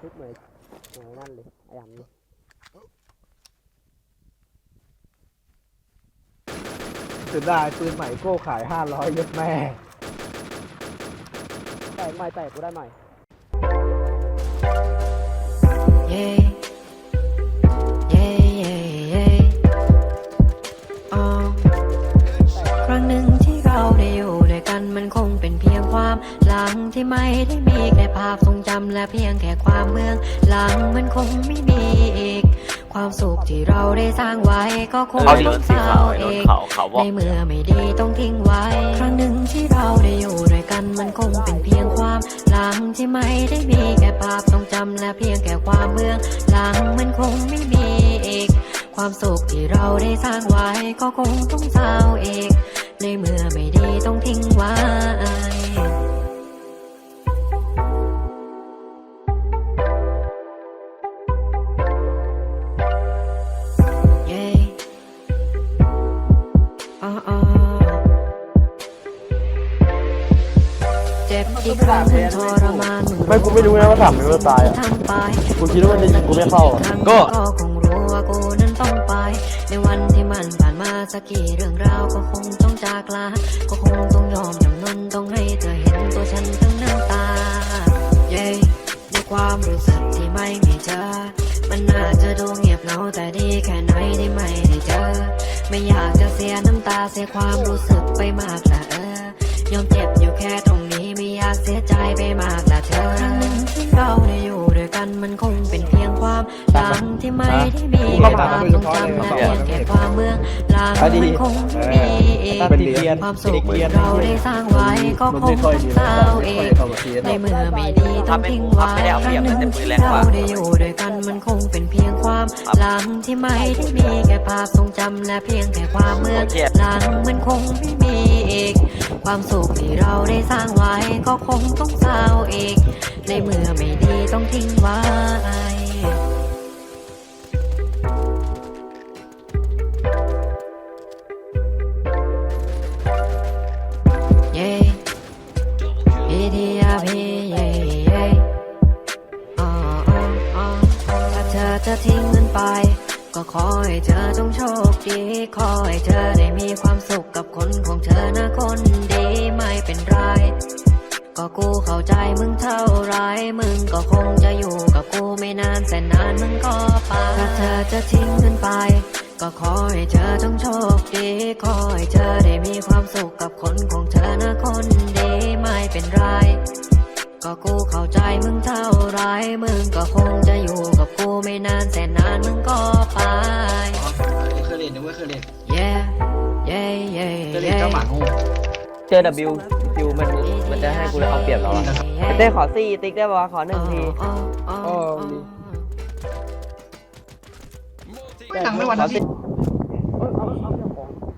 ชุดเหมือนเหมือนนั่นเลยไอ้ดำนี่เสียดายปืนใหม่โก้ขายห้าร้อยยศแม่แต่ใหม่แต่กูได้ใหม่ Yeah. Yeah, พียงความหลังที่ไม่ได้มีแค่ภาพทรงจำและเพียงแค่ความเมือง หลังมันคงไม่มีอีก ความสุขที่เราได้สร้างไว้ก็คงเอาดิต้องสีเศร้าขาวไอ้เอรถงเขาเขาบอในกเมื่อไม่ดีต้องทิ้งไว้ ครั้งหนึ่งที่เราได้อยู่ด้วยกันมันคงเป็นเพียงความหลังที่ไม่ได้มีแค่ภาพทรงจำและเพียงแค่ความเมือง หลังมันคงไม่มีอีก ความสุขที่เราได้สร้างไว้ก็คงต้องเศร้าเอง ในเมื่อไม่ดีต้องทิ้งไว้ อีกครั้งมันทรมานมึงไม่กูไม่รู้นะว่าถามมันว่าตายอะทำไปกูคิดว่ามันจะยิงกูไม่เข้าอะก็คงรู้ว่ากูนั้นต้องไป ในวันที่มันผ่านมาสักกี่เรื่องราวก็คงต้องจากลาก็คงต้องยอมจำนนต้องให้เธอเห็นตัวฉันทั้งน้ำตาเย้ในความรู้สึกที่ไม่มีเจอมันอาจะดูเงียบเหงาแต่ดีแค่ไหนที่ไม่ได้เจอ ไม่อยากจะเสียน้ำตาเสียความรู้สึกไปมากละเออยอมเจ็บอยู่แค่ตรง สียใจไปมากละเธอครั้งหนึ่งที่เราได้อยู่ด้วยกันมันคงเป็นเพียงความหลังที่ไม่ได้มีแค่ความทรงจำและเพียงแค่ความเมืองหลังมันคงไม่มีอีกเป็นเหรียญความสุขที่เราได้สร้างไว้ก็คงต้องเศร้าเองในเมื่อไม่ดีต้องทิ้งไว้ครั้งหนึ่งที่เราได้อยู่ด้วยกันมันคงเป็นเพียงความหลังที่ไม่ได้มีแค่ภาพทรงจำและเพียงแค่ความเมื่อหลังมันคงไม่มีอีกความสุขที่เราได้สร้างไว้ก็คงต้องเศร้าอีกในเมื่อไม่ดีต้องทิ้งไว้ อาพีเย้เย้อ๋ออ๋อถ้าเธอจะทิ้งเงินไป ก็ขอให้เธอจงโชคดี ขอให้เธอได้มีความสุขกับคนของเธอนะคนดีไม่เป็นไร ก็กูเข้าใจมึงเท่าไร มึงก็คงจะอยู่กับกูไม่นานแสนนานมึงก็ไปถ้าเธอจะทิ้งเงินไปก็ขอให้เธอจงโชคดี ขอให้เธอได้มีความสุขกับคนของเธอนะคนดีไม่เป็นไร ก็กูเข้าใจมึงเท่าไรมึงก็คงจะอยู่กับกูไม่นานแสนนานมึงก็ไปเคยเล่นนะเว้ยเคยเล่น yeah yeah yeah เคยเล่นเจ้าหมางูเจอ W W มันมันจะให้กูเลยเอาเปรียบเราอะเต้ขอซี่ติ๊กได้ป่าวะขอหนึ่งทีอ๋อไม่ตังค์ไม่วันนั้นที่ เอ้ยเอาเอาเอา